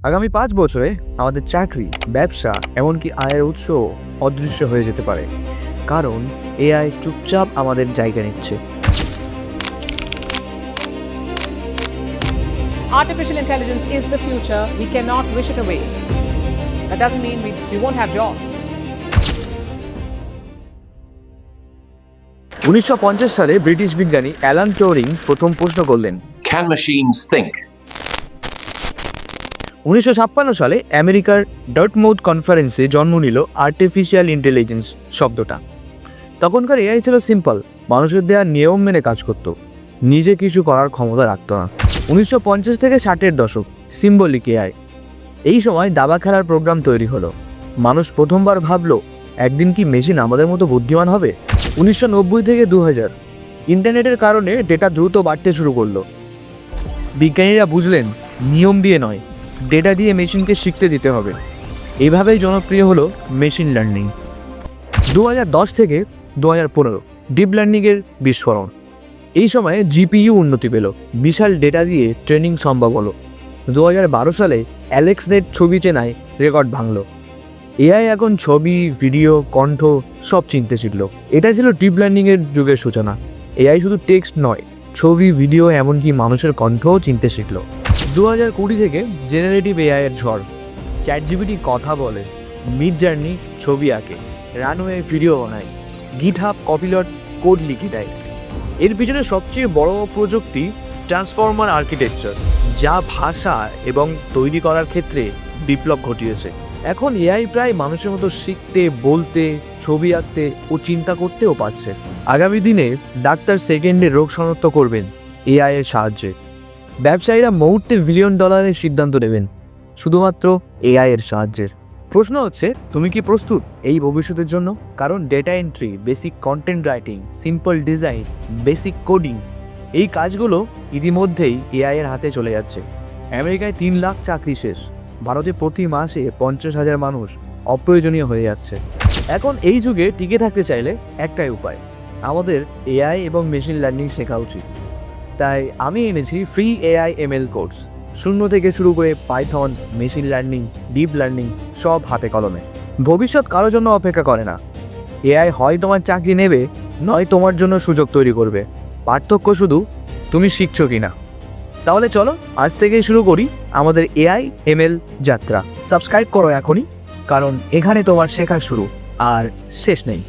আগামী পাঁচ বছরে আমাদের চাকরি ব্যবসা এমনকি আয়ের উৎস অদৃশ্য হয়ে যেতে পারে কারণ এআই চুপচাপ আমাদের জায়গা নিচ্ছে Artificial intelligence is the future. We cannot wish it away. That doesn't mean we, we won't have jobs. উনিশশো পঞ্চাশ সালে ব্রিটিশ বিজ্ঞানী অ্যালান টিউরিং প্রথম প্রশ্ন করলেন Can machines think? উনিশশো ছাপ্পান্ন সালে আমেরিকার ডটমৌথ কনফারেন্সে জন্ম নিল আর্টিফিশিয়াল ইন্টেলিজেন্স শব্দটা। তখনকার এআই ছিল সিম্পল মানুষের দেওয়া নিয়ম মেনে কাজ করত। নিজে কিছু করার ক্ষমতা রাখত না। উনিশশো পঞ্চাশ থেকে ষাটের দশক সিম্বলিক এআই। এই সময় দাবা খেলার প্রোগ্রাম তৈরি হলো। মানুষ প্রথমবার ভাবলো, একদিন কি মেশিন আমাদের মতো বুদ্ধিমান হবে? উনিশশো নব্বই থেকে দু হাজার ইন্টারনেটের কারণে ডেটা দ্রুত বাড়তে শুরু করল। বিজ্ঞানীরা বুঝলেন, নিয়ম দিয়ে নয় ডেটা দিয়ে মেশিনকে শিখতে দিতে হবে। এভাবেই জনপ্রিয় হলো মেশিন লার্নিং। দু থেকে দু হাজার পনেরো ডিপ লার্নিংয়ের বিস্ফোরণ। এই সময়ে জিপিইউ উন্নতি পেল, বিশাল ডেটা দিয়ে ট্রেনিং সম্ভব হলো। দু বারো সালে অ্যালেক্সনেট ছবি চেনায় রেকর্ড ভাঙল। এআই এখন ছবি, ভিডিও, কণ্ঠ সব চিনতে শিখলো। এটা ছিল ডিপ লার্নিংয়ের যুগের সূচনা। এআই শুধু টেক্সট নয়, ছবি, ভিডিও, এমনকি মানুষের কণ্ঠও চিনতে শিখলো। দু হাজার কুড়ি থেকে জেনারেটিভ এআই এর ঝড়। চ্যাট জিবিটি কথা বলে, মিড জার্নি ছবি আঁকে, রানওয়ে ভিডিও বানায় গিট হাব কপিলট কোড লিখে দেয়। এর পিছনে সবচেয়ে বড় প্রযুক্তি ট্রান্সফর্মার আর্কিটেকচার, যা ভাষা এবং তৈরি করার ক্ষেত্রে বিপ্লব ঘটিয়েছে। এখন এআই প্রায় মানুষের মতো শিখতে, বলতে, ছবি আঁকতে ও চিন্তা করতেও পারছে। আগামী দিনে ডাক্তার সেকেন্ডে রোগ শনাক্ত করবেন এআই এর সাহায্যে। ব্যবসায়ীরা মুহূর্তে বিলিয়ন ডলারের সিদ্ধান্ত নেবেন, শুধুমাত্র এআই এর সাহায্যের। প্রশ্ন হচ্ছে, তুমি কি প্রস্তুত এই ভবিষ্যতের জন্য? কারণ data entry basic content writing simple design basic coding এই কাজগুলো ইতিমধ্যেই এআই এর হাতে চলে যাচ্ছে। আমেরিকায় তিন লাখ চাকরি শেষ, ভারতে প্রতি মাসে পঞ্চাশ হাজার মানুষ অপ্রয়োজনীয় হয়ে যাচ্ছে। এখন এই যুগে টিকে থাকতে চাইলে একটাই উপায়, আমাদের এআই এবং মেশিন লার্নিং শেখা উচিত। তাই আমি এনেছি ফ্রি এআই এমএল কোর্স শূন্য থেকে শুরু করে Python machine learning deep learning সব হাতে কলমে। ভবিষ্যৎ কারোর জন্য অপেক্ষা করে না। এআই হয় তোমার চাকরি নেবে, নয় তোমার জন্য সুযোগ তৈরি করবে। পার্থক্য শুধু তুমি শিখছো কিনা। তাহলে চলো, আজ থেকেই শুরু করি আমাদের এআই এমএল যাত্রা। সাবস্ক্রাইব করো এখনই, কারণ এখানে তোমার শেখার শুরু, আর শেষ নেই।